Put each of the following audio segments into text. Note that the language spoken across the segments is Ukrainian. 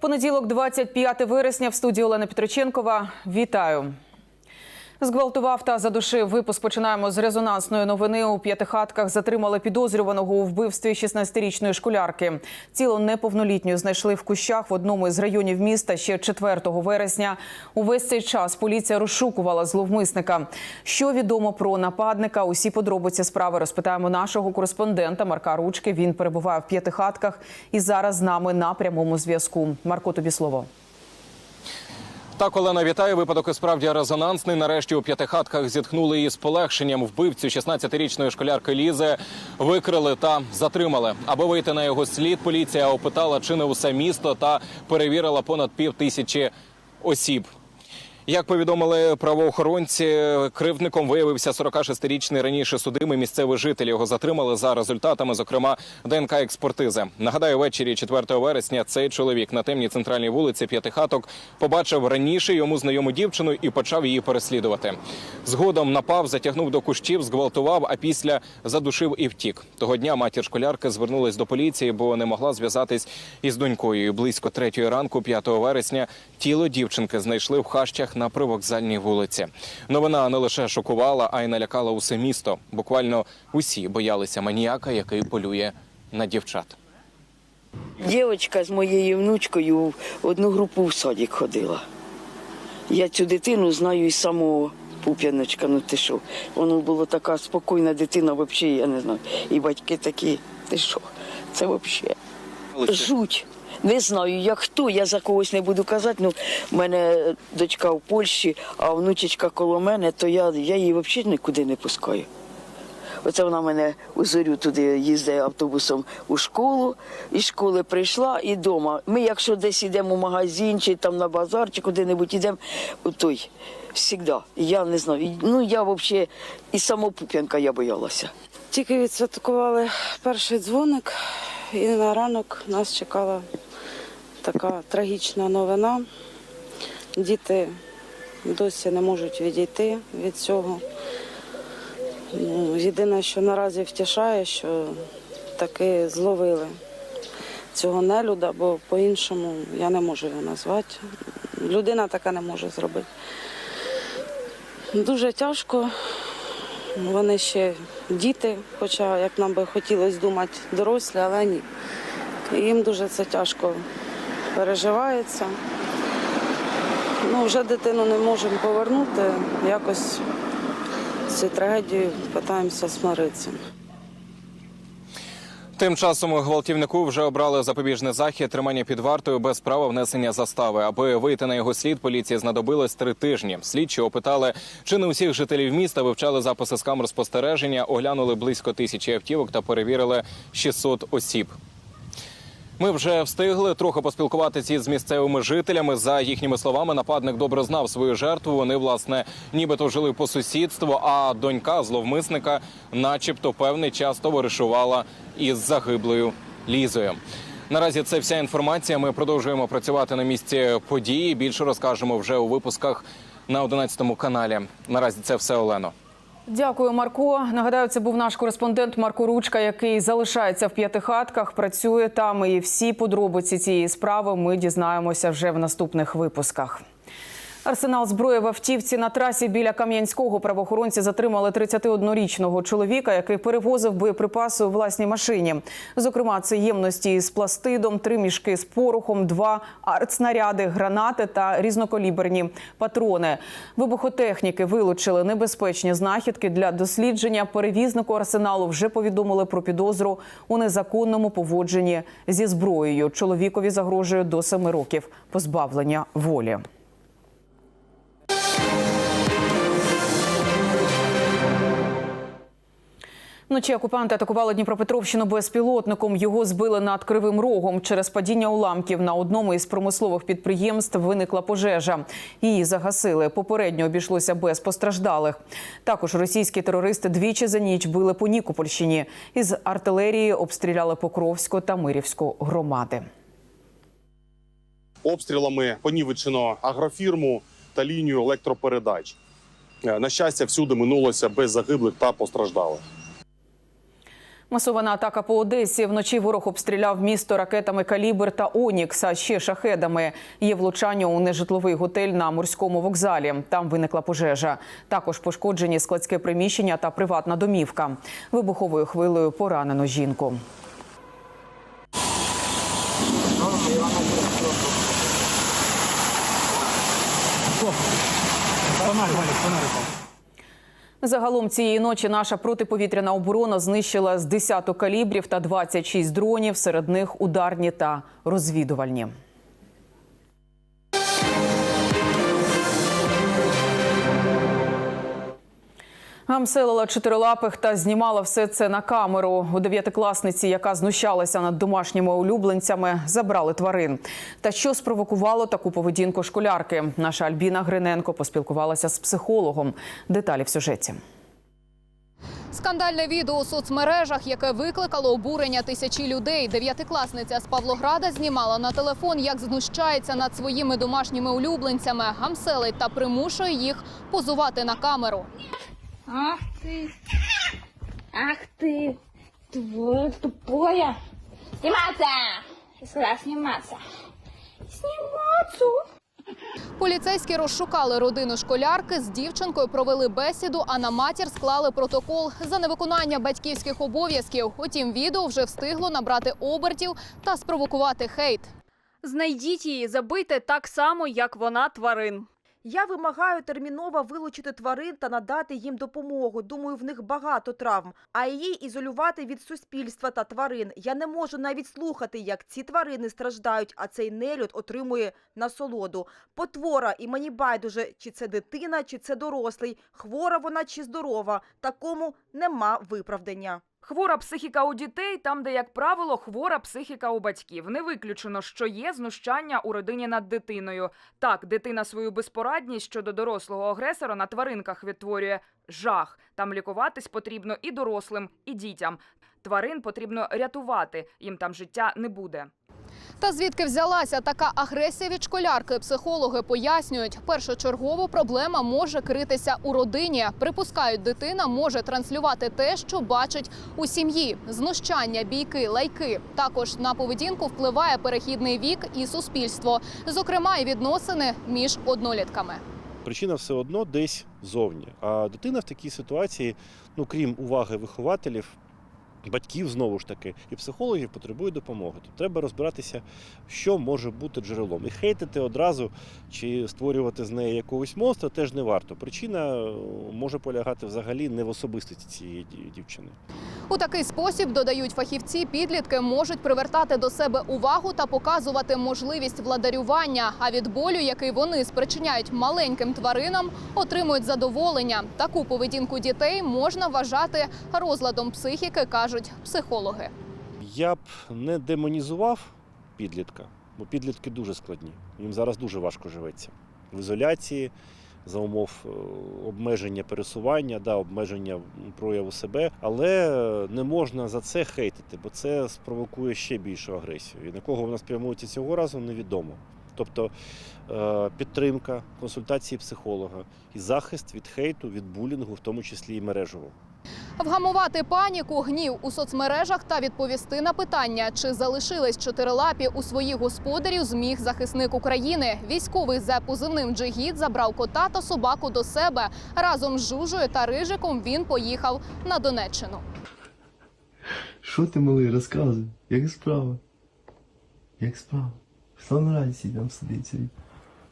Понеділок, 25 вересня, в студії Олена Петриченкова. Вітаю. Зґвалтував та задушив випуск. Починаємо з резонансної новини. У п'ятихатках затримали підозрюваного у вбивстві 16-річної школярки. Тіло неповнолітньої знайшли в кущах в одному із районів міста ще 4 вересня. Увесь цей час поліція розшукувала зловмисника. Що відомо про нападника? Усі подробиці справи розпитаємо нашого кореспондента Марка Ручки. Він перебуває в п'ятихатках і зараз з нами на прямому зв'язку. Марко, тобі слово. Так, Олена, вітаю. Випадок і справді резонансний. Нарешті у п'ятихатках зітхнули із полегшенням вбивцю 16-річної школярки Лізи. Викрили та затримали. Аби вийти на його слід, поліція опитала, чи не усе місто та перевірила понад пів тисячі осіб. Як повідомили правоохоронці, кривдником виявився 46-річний раніше судимий місцевий житель. Його затримали за результатами, зокрема ДНК експертизи. Нагадаю, ввечері 4 вересня цей чоловік на темній центральній вулиці П'ятихаток побачив раніше йому знайому дівчину і почав її переслідувати. Згодом напав, затягнув до кущів, зґвалтував, а після задушив і втік. Того дня матір школярки звернулась до поліції, бо не могла зв'язатись із донькою. Близько третьої ранку, 5 вересня, тіло дівчинки знайшли в хащах на привокзальній вулиці. Новина не лише шокувала, а й налякала усе місто. Буквально усі боялися маніяка, який полює на дівчат. Дівчинка з моєю внучкою в одну групу в садик ходила. Я цю дитину знаю із самого пуп'яночка, ну ти що. Воно було така спокійна дитина, взагалі, я не знаю. І батьки такі, ти що, це взагалі. Жуть. Не знаю, як хто, я за когось не буду казати. Ну, в мене дочка в Польщі, а внучечка коло мене, то я, я її взагалі нікуди не пускаю. Оце вона мене у зорю туди їздить автобусом у школу, із школи прийшла і вдома. Ми, якщо десь йдемо в магазин чи там на базар, чи куди-небудь йдемо, той завжди. Я не знаю. Ну я взагалі і самопуп'янка я боялася. Тільки відсвяткували перший дзвоник, і на ранок нас чекала така трагічна новина. Діти досі не можуть відійти від цього. Ну, єдине, що наразі втішає, що таки зловили цього нелюда, бо по-іншому я не можу його назвати. Людина така не може зробити. Дуже тяжко. Вони ще діти, хоча, як нам би хотілося думати, дорослі, але ні. Їм дуже це тяжко переживається. Ну, вже дитину не можемо повернути, якось з цією трагедією намагаємося смиритися. Тим часом гвалтівнику вже обрали запобіжний захід тримання під вартою без права внесення застави. Аби вийти на його слід, поліції знадобилось три тижні. Слідчі опитали, чи не усіх жителів міста вивчали записи з камер спостереження, оглянули близько тисячі автівок та перевірили 600 осіб. Ми вже встигли трохи поспілкуватися із місцевими жителями. За їхніми словами, нападник добре знав свою жертву. Вони, власне, нібито жили по сусідству, а донька зловмисника, начебто, певний час товаришувала із загиблою лізою. Наразі це вся інформація. Ми продовжуємо працювати на місці події. Більше розкажемо вже у випусках на 11 каналі. Наразі це все Олено. Дякую, Марко. Нагадаю, це був наш кореспондент Марко Ручка, який залишається в п'ятихатках, працює там. І всі подробиці цієї справи ми дізнаємося вже в наступних випусках. Арсенал зброї в автівці на трасі біля Кам'янського правоохоронці затримали 31-річного чоловіка, який перевозив боєприпаси у власній машині. Зокрема, це ємності з пластидом, три мішки з порохом, два артснаряди, гранати та різнокаліберні патрони. Вибухотехніки вилучили небезпечні знахідки для дослідження. Перевізнику арсеналу вже повідомили про підозру у незаконному поводженні зі зброєю. Чоловікові загрожує до семи років позбавлення волі. Вночі окупанти атакували Дніпропетровщину безпілотником. Його збили над Кривим Рогом. Через падіння уламків на одному із промислових підприємств виникла пожежа. Її загасили. Попередньо обійшлося без постраждалих. Також російські терористи двічі за ніч били по Нікопольщині. Із артилерії обстріляли Покровську та Мирівську громади. обстрілами понівечено агрофірму та лінію електропередач. Е, На щастя, всюди минулося без загиблих та постраждалих. Масована атака по Одесі. Вночі ворог обстріляв місто ракетами «Калібр» та «Онікс», а ще шахедами. Є влучання у нежитловий готель на морському вокзалі. Там виникла пожежа. Також пошкоджені складське приміщення та приватна домівка. Вибуховою хвилею поранено жінку. Загалом цієї ночі наша протиповітряна оборона знищила з десяток калібрів та 26 дронів. Серед них ударні та розвідувальні. Гамселила чотирилапих та знімала все це на камеру. У дев'ятикласниці, яка знущалася над домашніми улюбленцями, забрали тварин. Та що спровокувало таку поведінку школярки? Наша Альбіна Гриненко поспілкувалася з психологом. Деталі в сюжеті. Скандальне відео у соцмережах, яке викликало обурення тисячі людей. Дев'ятикласниця з Павлограда знімала на телефон, як знущається над своїми домашніми улюбленцями, гамселить та примушує їх позувати на камеру. Ах ты! Ах ты! Твое тупое! Сниматься! Я сказала сниматься! Сниматься! Поліцейські розшукали родину школярки, з дівчинкою провели бесіду, а на матір склали протокол за невиконання батьківських обов'язків. Утім, відео вже встигло набрати обертів та спровокувати хейт. Знайдіть її, забийте так само, як вона тварин. Я вимагаю терміново вилучити тварин та надати їм допомогу. Думаю, в них багато травм. А її ізолювати від суспільства та тварин. Я не можу навіть слухати, як ці тварини страждають, а цей нелюд отримує насолоду. Потвора, і мені байдуже, чи це дитина, чи це дорослий, хвора вона чи здорова. Такому нема виправдання. Хвора психіка у дітей, там, де, як правило, хвора психіка у батьків. Не виключено, що є знущання у родині над дитиною. Так, дитина свою безпорадність щодо дорослого агресора на тваринках відтворює жах. Там лікуватись потрібно і дорослим, і дітям. Тварин потрібно рятувати, їм там життя не буде. Та звідки взялася така агресія від школярки? Психологи пояснюють, першочергово проблема може критися у родині. Припускають, дитина може транслювати те, що бачить у сім'ї: знущання, бійки, лайки. Також на поведінку впливає перехідний вік і суспільство, зокрема, і відносини між однолітками. Причина все одно десь зовні. А дитина в такій ситуації, ну крім уваги вихователів, батьків знову ж таки, і психологів потребує допомоги. Тут треба розбиратися, що може бути джерелом. І хейтити одразу чи створювати з неї якогось монстра теж не варто. Причина е, може полягати взагалі не в особистості цієї дівчини. У такий спосіб додають фахівці, підлітки можуть привертати до себе увагу та показувати можливість владарювання. А від болю, який вони спричиняють маленьким тваринам, отримують задоволення. Таку поведінку дітей можна вважати розладом психіки, кажуть психологи. Я б не демонізував підлітка, бо підлітки дуже складні. Їм зараз дуже важко живеться. В ізоляції, за умов е, обмеження пересування, да, обмеження прояву себе, але не можна за це хейтити, бо це спровокує ще більшу агресію. І на кого вона спрямується цього разу, невідомо. Тобто е, підтримка, консультації психолога і захист від хейту, від булінгу, в тому числі і мережевого. Вгамувати паніку, гнів у соцмережах та відповісти на питання, чи залишились чотирилапі у своїх господарів, зміг захисник України. Військовий за позивним Джигіт забрав кота та собаку до себе. Разом з Жужою та Рижиком він поїхав на Донеччину. Що ти, малий, розказуй? Як справа? Як справа? Хто на радісі там сидить?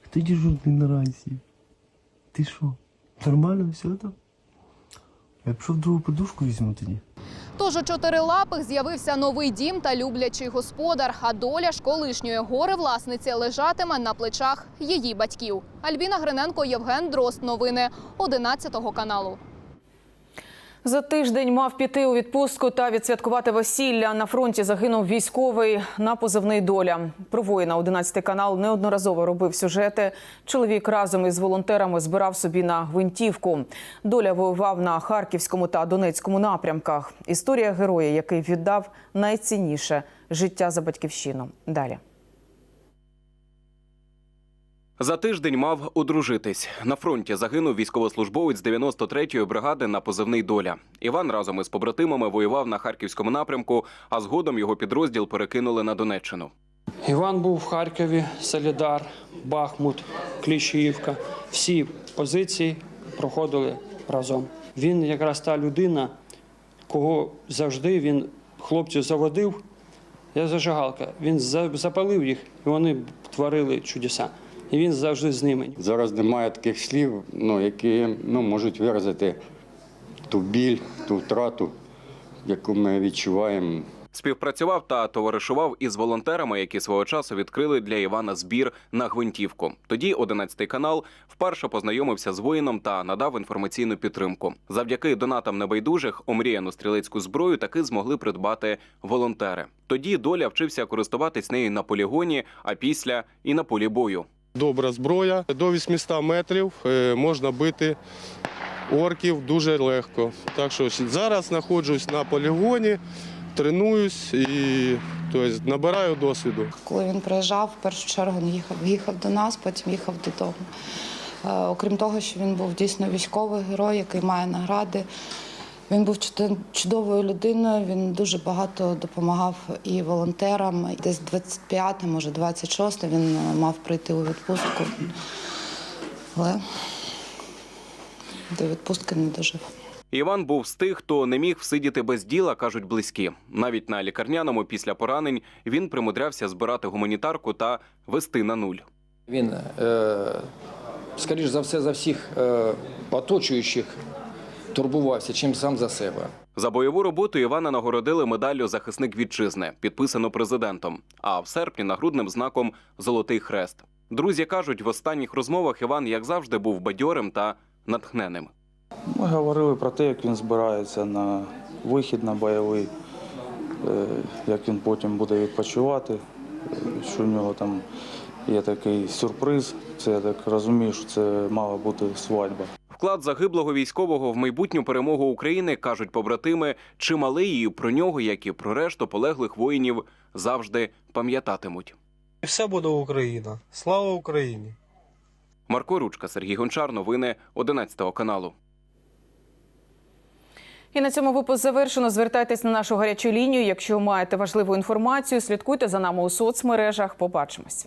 Хто дежурний на радісі? Ти що? Нормально все там? Я пішов другу подушку візьму тоді. Тож у чотирилапих з'явився новий дім та люблячий господар. А доля ж колишньої гори власниці лежатиме на плечах її батьків. Альбіна Гриненко, Євген Дрозд. Новини 11 каналу. За тиждень мав піти у відпустку та відсвяткувати весілля. На фронті загинув військовий на позивний доля. Про воїна 11 канал неодноразово робив сюжети. Чоловік разом із волонтерами збирав собі на гвинтівку. Доля воював на харківському та донецькому напрямках. Історія героя, який віддав найцінніше життя за батьківщину. Далі. За тиждень мав одружитись. На фронті загинув військовослужбовець 93-ї бригади на позивний доля. Іван разом із побратимами воював на харківському напрямку, а згодом його підрозділ перекинули на Донеччину. Іван був в Харкові, Солідар, Бахмут, Кліщіївка. Всі позиції проходили разом. Він якраз та людина, кого завжди він хлопців заводив. Я зажигалка. Він запалив їх, і вони творили чудеса. І він завжди з ними. Зараз немає таких слів, ну, які ну, можуть виразити ту біль, ту втрату, яку ми відчуваємо. Співпрацював та товаришував із волонтерами, які свого часу відкрили для Івана збір на гвинтівку. Тоді 11 канал вперше познайомився з воїном та надав інформаційну підтримку. Завдяки донатам небайдужих омріяну стрілецьку зброю таки змогли придбати волонтери. Тоді доля вчився користуватись нею на полігоні, а після і на полі бою. Добра зброя. До 800 метрів е, можна бити орків дуже легко. Так що зараз знаходжусь на полігоні, тренуюсь і тобто, набираю досвіду. Коли він приїжджав, в першу чергу він їхав, їхав до нас, потім їхав додому. Е, Окрім того, що він був дійсно військовий герой, який має награди. Він був чудовою людиною. Він дуже багато допомагав і волонтерам. Десь 25, може 26 він е, мав прийти у відпустку. Але до відпустки не дожив. Іван був з тих, хто не міг всидіти без діла, кажуть близькі. Навіть на лікарняному після поранень він примудрявся збирати гуманітарку та вести на нуль. Він, е, скоріш за все, за всіх е, оточуючих турбувався, чим сам за себе. За бойову роботу Івана нагородили медаллю захисник вітчизни, підписану президентом. А в серпні нагрудним знаком Золотий хрест. Друзі кажуть, в останніх розмовах Іван, як завжди, був бадьорим та натхненим. Ми говорили про те, як він збирається на вихід на бойовий, е, як він потім буде відпочивати, що в нього там є такий сюрприз. Це я так розумію, що це мала бути свадьба. Вклад загиблого військового в майбутню перемогу України кажуть побратими, чималий і про нього, як і про решту полеглих воїнів, завжди пам'ятатимуть. І все буде Україна. Слава Україні! Марко Ручка, Сергій Гончар, новини 11 каналу. І на цьому випуск завершено. Звертайтесь на нашу гарячу лінію. Якщо маєте важливу інформацію, слідкуйте за нами у соцмережах. Побачимось.